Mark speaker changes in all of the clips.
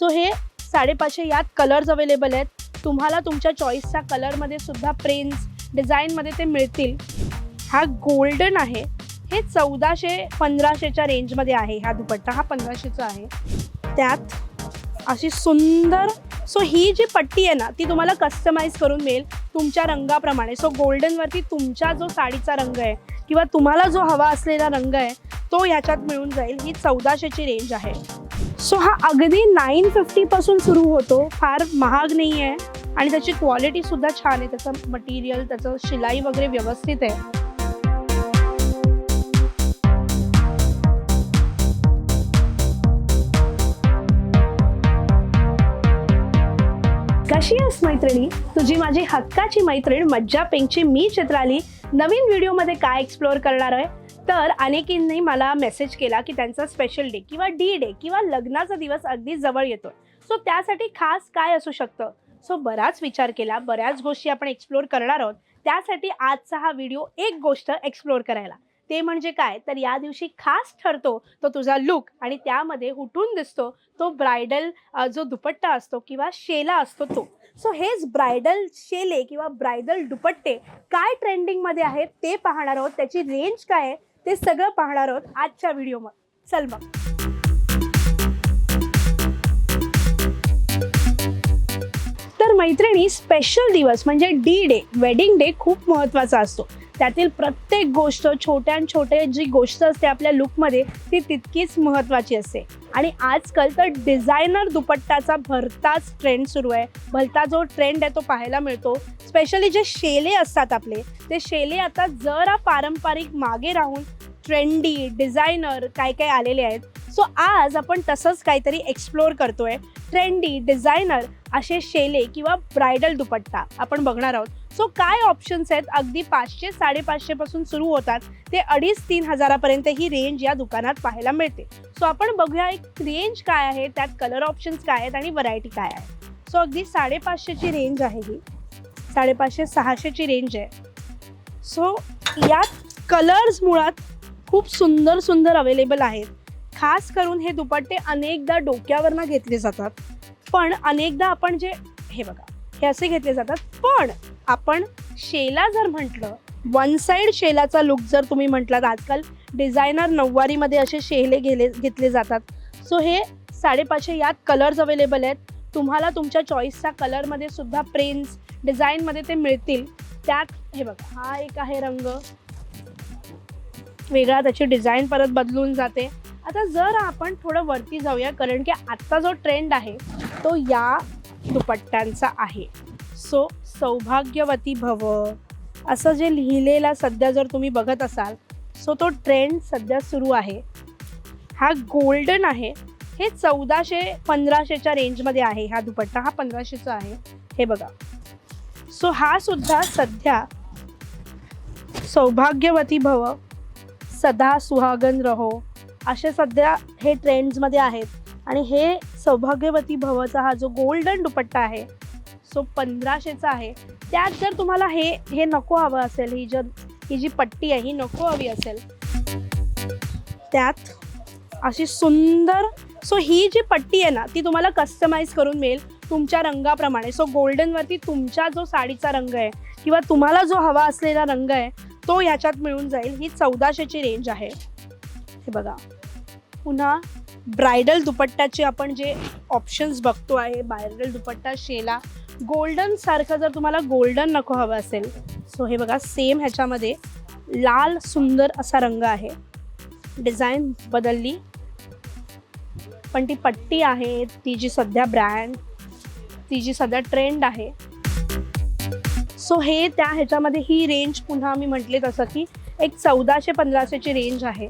Speaker 1: So हे साडेपाचशे यात colours available आहेत. तुम्हाला तुमच्या चॉईसच्या कलरमध्ये सुद्धा प्रिन्स डिझाईनमध्ये ते मिळतील. हा गोल्डन आहे. हे चौदाशे पंधराशेच्या रेंजमध्ये आहे. हा दुपट्टा हा पंधराशेचा आहे. त्यात अशी सुंदर सो ही जी पट्टी आहे ना ती तुम्हाला कस्टमाइज करून मिळेल तुमच्या रंगाप्रमाणे. सो गोल्डनवरती तुमचा जो साडीचा रंग आहे किंवा तुम्हाला जो हवा असलेला रंग आहे तो ह्याच्यात मिळून जाईल. ही चौदाशेची रेंज आहे. सो हा अगदी नाईन फिफ्टीपासून सुरू होतो. फार महाग नाही आहे आणि त्याची क्वालिटी सुद्धा छान आहे. त्याचं मटेरियल त्याचं शिलाई वगैरे व्यवस्थित आहे. कशी आहेस मैत्रिणी? तुझी माझी हक्काची मैत्रीण मज्जा पेंगची मी चित्राली नवीन व्हिडिओमध्ये काय एक्सप्लोअर करणार आहे? तर अनेकींनी मला मेसेज केला की त्यांचा स्पेशल डे किंवा डी डे किंवा लग्नाचा दिवस अगदी जवळ येतोय. सो त्यासाठी खास काय असू शकतं? सो बराच विचार केला बऱ्याच गोष्टी आपण एक्सप्लोअर करणार आहोत. त्यासाठी आजचा हा व्हिडिओ एक गोष्ट एक्सप्लोअर करायला. ते म्हणजे काय? तर या दिवशी खास ठरतो तो तुझा लुक आणि त्यामध्ये उठून दिसतो तो ब्रायडल जो दुपट्टा असतो किंवा शेला असतो तो. सो हेच ब्रायडल शेले किंवा ब्रायडल दुपट्टे काय ट्रेंडिंगमध्ये आहेत ते पाहणार आहोत. त्याची रेंज काय आहे? ते सगळं पाहणार आहोत आजच्या व्हिडिओमध्ये. चल मग. तर मैत्रिणी स्पेशल दिवस म्हणजे डी डे वेडिंग डे खूप महत्त्वाचा असतो. त्यातील प्रत्येक गोष्ट छोट्यान छोटे जी गोष्ट असते आपल्या लुकमध्ये ती तितकीच महत्त्वाची असते. आणि आजकाल तर डिझायनर दुपट्टाचा भरताच ट्रेंड सुरू आहे. भलता जो ट्रेंड आहे तो पाहायला मिळतो. स्पेशली जे शेले असतात आपले ते शेले आता जरा पारंपरिक मागे राहून ट्रेंडी डिझायनर काय काय आलेले आहेत. सो आज आपण तसंच काहीतरी एक्सप्लोअर करतोय. ट्रेंडी डिझायनर असे शेले किंवा ब्रायडल दुपट्टा आपण बघणार आहोत. सो काय ऑप्शन्स आहेत? अगदी पाचशे साडेपाचशे पासून सुरू होतात. ते अडीच तीन हजारापर्यंत ही रेंज या दुकानात पाहायला मिळते. सो आपण बघूया एक रेंज काय आहे त्यात कलर ऑप्शन्स काय आहेत आणि व्हरायटी काय आहे. सो अगदी साडेपाचशेची रेंज आहे ही. साडेपाचशे सहाशेची रेंज आहे. सो यात कलर्स मुळात खूप सुंदर सुंदर अवेलेबल आहेत. खास करून हे दुपट्टे अनेकदा डोक्यावरनं घेतले जातात. पण अनेकदा आपण जे हे बघा हे असे घेतले जातात. पण आपण शेला जर म्हटलं वन साईड शेलाचा लुक जर तुम्ही म्हटलात आजकाल डिझायनर नऊवारीमध्ये असे शेले गेले घेतले जातात. सो हे साडेपाचशे यात कलर्स अवेलेबल आहेत. तुम्हाला तुमच्या चॉईसच्या कलरमध्ये सुद्धा प्रिन्स डिझाईनमध्ये ते मिळतील. त्यात हे बघा हा एक आहे रंग. वेगळा त्याची डिझाईन परत बदलून जाते. आता जर आपण थोडं वरती जाऊया कारण की आत्ता जो ट्रेंड आहे तो या दुपट्ट्यांचा आहे. सो सौभाग्यवती भव. असं जे लिहिलेला सध्या जर तुम्ही बघत असाल सो तो ट्रेंड सध्या सुरू आहे. हा गोल्डन आहे. हे चौदाशे पंधराशेच्या रेंजमध्ये आहे हा दुपट्टा. हा पंधराशेचा आहे. हे बघा. सो हा सुद्धा सध्या सौभाग्यवती भव. सदा सुहागन रहो. असे सध्या हे ट्रेंड्समध्ये आहेत. आणि हे सौभाग्यवती भवचा हा जो गोल्डन दुपट्टा आहे सो पंधराशेचा आहे. त्यात जर तुम्हाला हे हे नको हवं असेल ही जर ही जी पट्टी आहे ही नको हवी असेल त्यात अशी सुंदर सो ही जी पट्टी आहे ना ती तुम्हाला कस्टमाइज करून मिळेल तुमच्या रंगाप्रमाणे. सो गोल्डनवरती तुमचा जो साडीचा रंग आहे किंवा तुम्हाला जो हवा असलेला रंग आहे तो ह्याच्यात मिळून जाईल. ही चौदाशेची रेंज आहे. हे बघा. पुन्हा ब्रायडल दुपट्ट्याचे आपण जे ऑप्शन्स बघतो आहे ब्रायडल दुपट्टा शेला गोल्डन सारखं जर तुम्हाला गोल्डन नको हवं असेल सो हे बघा सेम ह्याच्यामध्ये लाल सुंदर असा रंग आहे. डिझाईन बदलली. पण ती पट्टी आहे ती जी सध्या ब्रँड ती जी सध्या ट्रेंड आहे सो हे त्या ह्याच्यामध्ये ही रेंज पुन्हा मी म्हटले तसं की एक चौदाशे पंधराशेची रेंज आहे.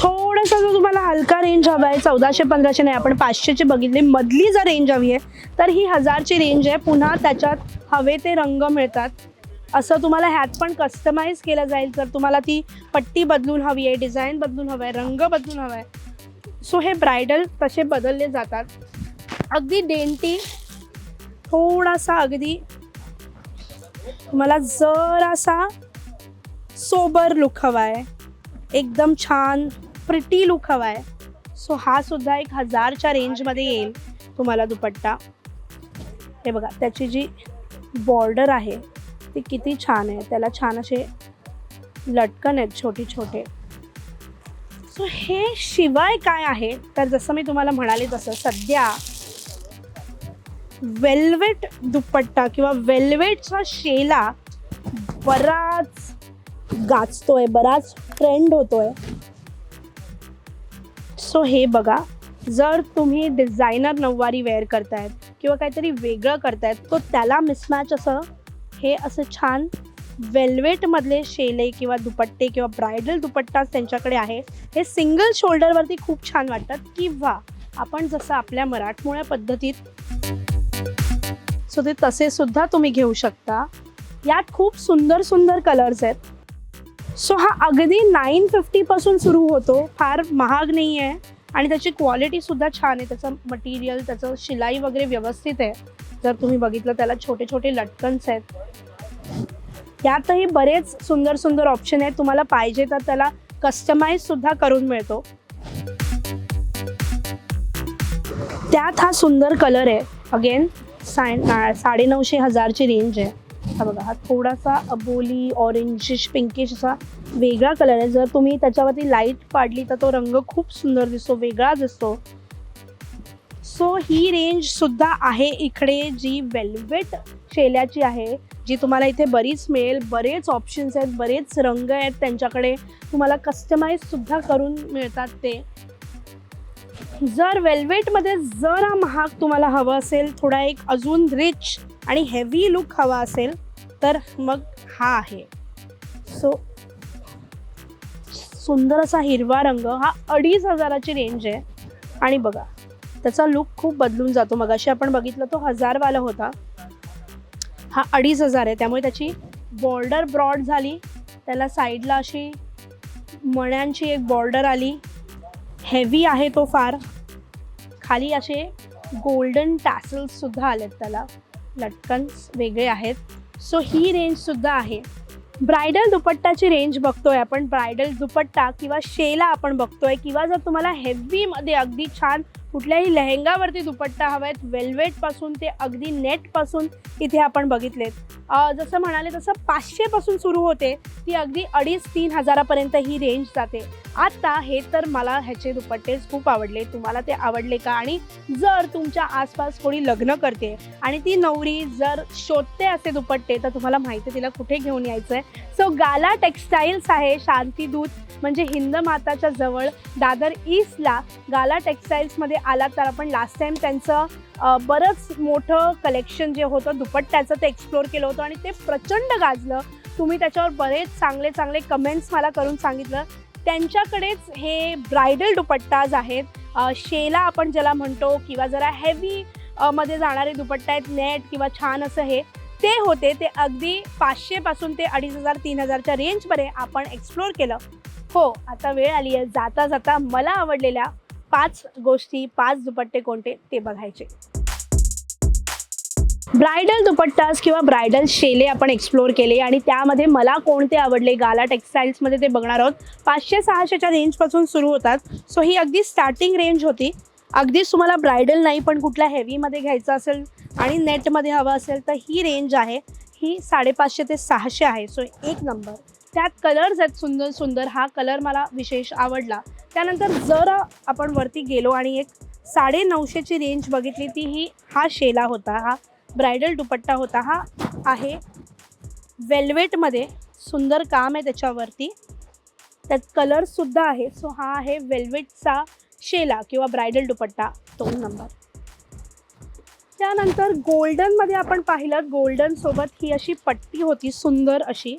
Speaker 1: थोडंसं जर तुम्हाला हलका रेंज हवा आहे चौदाशे पंधराशे नाही आपण पाचशेची बघितली मधली जर रेंज हवी आहे तर ही हजारची रेंज आहे. पुन्हा त्याच्यात हवे ते रंग मिळतात. असं तुम्हाला ह्यात पण कस्टमाइज केलं जाईल. तर तुम्हाला ती पट्टी बदलून हवी आहे डिझाईन बदलून हवं आहे रंग बदलून हवा आहे. सो हे ब्रायडल तसे बदलले जातात. अगदी डेंटी थोडासा अगदी मला जरासा सोबर लुक हवा आहे एकदम छान प्रिटी लुक हवा आहे सो हा सुद्धा एक हजारच्या रेंजमध्ये येईल तुम्हाला दुपट्टा. हे बघा त्याची जी बॉर्डर आहे ती किती छान आहे. त्याला छान असे लटकन आहेत छोटे छोटे सो हे शिवाय काय आहे? तर जसं मी तुम्हाला म्हणाले तसं सध्या वेल्वेट दुपट्टा किंवा वेल्वेटचा शेला बराच गाजतोय बराच ट्रेंड होतोय. सो हे बघा जर तुम्ही डिझायनर नऊवारी वेअर करतायत किंवा काहीतरी वेगळं करतायत तो त्याला मिसमॅच असं हे असं छान वेल्वेटमधले शेले किंवा दुपट्टे किंवा ब्रायडल दुपट्टा त्यांच्याकडे आहे. हे सिंगल शोल्डरवरती खूप छान वाटतात. किंवा आपण जसं आपल्या मराठमोळ्या पद्धतीत होते तसे सुद्धा तुम्ही घेऊ शकता. यात खूप सुंदर सुंदर कलर्स आहेत. सो हा अगदी नाईन फिफ्टीपासून सुरू होतो. फार महाग नाही आहे आणि त्याची क्वालिटी सुद्धा छान आहे. त्याचं मटेरियल त्याचं शिलाई वगैरे व्यवस्थित आहे. जर तुम्ही बघितलं त्याला छोटे छोटे लटकन्स आहेत. यातही बरेच सुंदर सुंदर ऑप्शन आहेत. तुम्हाला पाहिजे तर त्याला कस्टमाइज सुद्धा करून मिळतो. त्यात हा सुंदर कलर आहे. अगेन साय ना- साडेनऊशे हजारची रेंज आहे. हा बघा हा थोडासा अबोली ऑरेंजिश पिंकिश असा वेगळा कलर आहे. जर तुम्ही त्याच्यावरती लाइट पाडली तर तो रंग खूप सुंदर दिसतो वेगळा दिसतो. सो ही रेंज सुद्धा आहे इकडे जी वेल्वेट शेल्याची आहे जी तुम्हाला इथे बरीच मिळेल. बरेच ऑप्शन्स आहेत बरेच रंग आहेत त्यांच्याकडे. तुम्हाला कस्टमाइज सुद्धा करून मिळतात ते. जर वेल्वेटमध्ये जरा महाग तुम्हाला हवं असेल थोडा एक अजून रिच आणि हेवी लुक हवा असेल तर मग हा आहे. सो सुंदर असा हिरवा रंग हा अडीच हजाराची रेंज आहे. आणि बघा त्याचा लुक खूप बदलून जातो. मगाशी आपण बघितलं तो हजारवाला होता. हा अडीच हजार आहे. त्यामुळे त्याची बॉर्डर ब्रॉड झाली. त्याला साईडला अशी मण्यांची एक बॉर्डर आली. हेवी आहे तो फार. खाली असे गोल्डन टॅसल्ससुद्धा आलेत त्याला. लटकन्स वेगळे आहेत. सो ही रेंजसुद्धा आहे. ब्रायडल दुपट्टाची रेंज बघतोय आपण. ब्रायडल दुपट्टा किंवा शेला आपण बघतोय. किंवा जर तुम्हाला हेवीमध्ये अगदी छान कुठल्याही लेहंगावरती दुपट्टा हवा आहेत वेल्वेटपासून ते अगदी नेटपासून इथे आपण बघितलेत. जसं म्हणाले तसं पाचशेपासून सुरू होते ती अगदी अडीच तीन हजारापर्यंत ही रेंज जाते. आता हे तर मला ह्याचे दुपट्टेच खूप आवडले. तुम्हाला ते आवडले का? आणि जर तुमच्या आसपास कोणी लग्न करते आणि ती नवरी जर शोधते असे दुपट्टे तर तुम्हाला माहिती आहे तिला कुठे घेऊन यायचं आहे सो गाला टेक्स्टाईल्स आहे शांतीदूत म्हणजे हिंद माताच्या जवळ दादर ईस्टला गाला टेक्स्टाईल्समध्ये आला तर आपण लास्ट टाईम त्यांचं बरंच मोठं कलेक्शन जे होतं दुपट्ट्याचं ते एक्सप्लोर केलं होतं आणि ते प्रचंड गाजलं. तुम्ही त्याच्यावर बरेच चांगले चांगले कमेंट्स मला करून सांगितलं. त्यांच्याकडेच हे ब्रायडल दुपट्टाज आहेत. शेला आपण ज्याला म्हणतो किंवा जरा हेवी मध्ये जाणारे दुपट्टा आहेत नेट किंवा छान असं हे ते होते. ते अगदी पाचशेपासून ते अडीच हजार तीन हजारच्या रेंजमध्ये आपण एक्सप्लोर केलं. हो आता वेळ आली आहे जाता जाता मला आवडलेल्या पाच गोष्टी पाच दुपट्टे कोणते ते बघायचे. ब्रायडल दुपट्टास किंवा ब्रायडल शेले आपण एक्सप्लोर केले आणि त्यामध्ये मला कोणते आवडले? गाला टेक्स्टाईल्समध्ये ते बघणार आहोत. पाचशे सहाशेच्या रेंजपासून सुरू होतात. सो ही अगदी स्टार्टिंग रेंज होती. अगदीच तुम्हाला ब्रायडल नाही पण कुठल्या हेवीमध्ये घ्यायचं असेल आणि नेटमध्ये हवं असेल तर ही रेंज आहे. ही साडेपाचशे ते सहाशे आहे. सो एक नंबर त्यात कलर्स आहेत सुंदर सुंदर हा कलर मला विशेष आवडला. त्यानंतर जर आपण वरती गेलो आणि एक साडे नऊशेची रेंज बघितली ती ही हा शेला होता हा ब्रायडल दुपट्टा होता हा आहे वेल्वेटमध्ये सुंदर काम आहे त्याच्यावरती. त्यात कलर्ससुद्धा आहे सो हा आहे वेल्वेटचा शेला किंवा ब्रायडल दुपट्टा दोन नंबर त्यानंतर गोल्डनमध्ये आपण पाहिलं गोल्डनसोबत ही अशी पट्टी होती सुंदर अशी.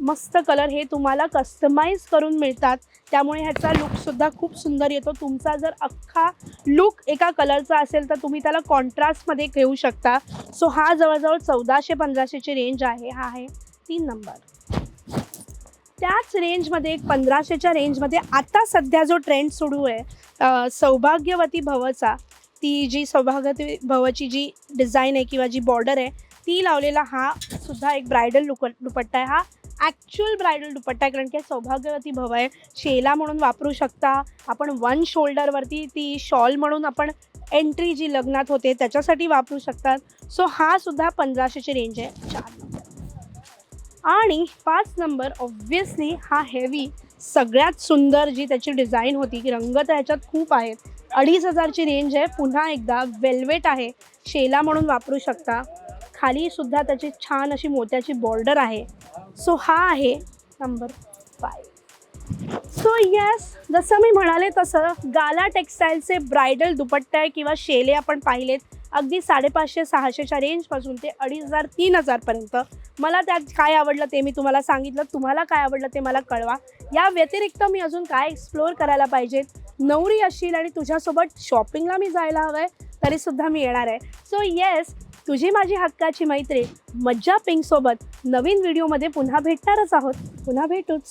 Speaker 1: मस्त कलर हे तुम्हाला कस्टमाइज करून मिळतात. त्यामुळे ह्याचा लुकसुद्धा खूप सुंदर येतो. तुमचा जर अख्खा लुक एका कलरचा असेल तर तुम्ही त्याला कॉन्ट्रास्टमध्ये घेऊ शकता. सो हा जवळजवळ चौदाशे पंधराशेची रेंज आहे. हा आहे तीन नंबर त्याच रेंजमध्ये एक पंधराशेच्या रेंजमध्ये आता सध्या जो ट्रेंड सुरू आहे सौभाग्यवती भवचा ती जी सौभाग्यवती भवची जी डिझाईन आहे किंवा जी बॉर्डर आहे ती लावलेला हा सुद्धा एक ब्रायडल लुक दुपट्टा आहे. हा ॲक्च्युअल ब्रायडल दुपट्टा आहे कारण की सौभाग्यवती भव आहे. शेला म्हणून वापरू शकता. आपण वन शोल्डरवरती ती शॉल म्हणून आपण एंट्री जी लग्नात होते त्याच्यासाठी वापरू शकतात. सो हा सुद्धा पंधराशेची रेंज आहे. चार नंबर आणि पाच नंबर ऑब्व्हियसली हा हेवी सगळ्यात सुंदर जी त्याची डिझाईन होती की रंग तर ह्याच्यात खूप आहेत. अडीच हजारची रेंज आहे. पुन्हा एकदा वेल्वेट आहे. शेला म्हणून वापरू शकता. खाली सुद्धा त्याची छान अशी मोत्याची बॉर्डर आहे. सो हा आहे नंबर फाय सो येस जसं मी म्हणाले तसं गाला टेक्स्टाईलचे ब्रायडल दुपट्टे किंवा शेले आपण पाहिलेत अगदी साडेपाचशे सहाशेच्या रेंजपासून ते अडीच हजार तीन हजारपर्यंत मला त्यात काय आवडलं ते मी तुम्हाला सांगितलं तुम्हाला काय आवडलं ते मला कळवा. या व्यतिरिक्त मी अजून काय एक्सप्लोअर करायला पाहिजेत नवरी असशील आणि तुझ्यासोबत शॉपिंगला मी जायला हवं आहे तरीसुद्धा मी येणार आहे. सो येस तुझी माझी हक्काची मैत्री मज्जा पिंकसोबत नवीन व्हिडिओमध्ये पुन्हा भेटणारच आहोत. पुन्हा भेटूच.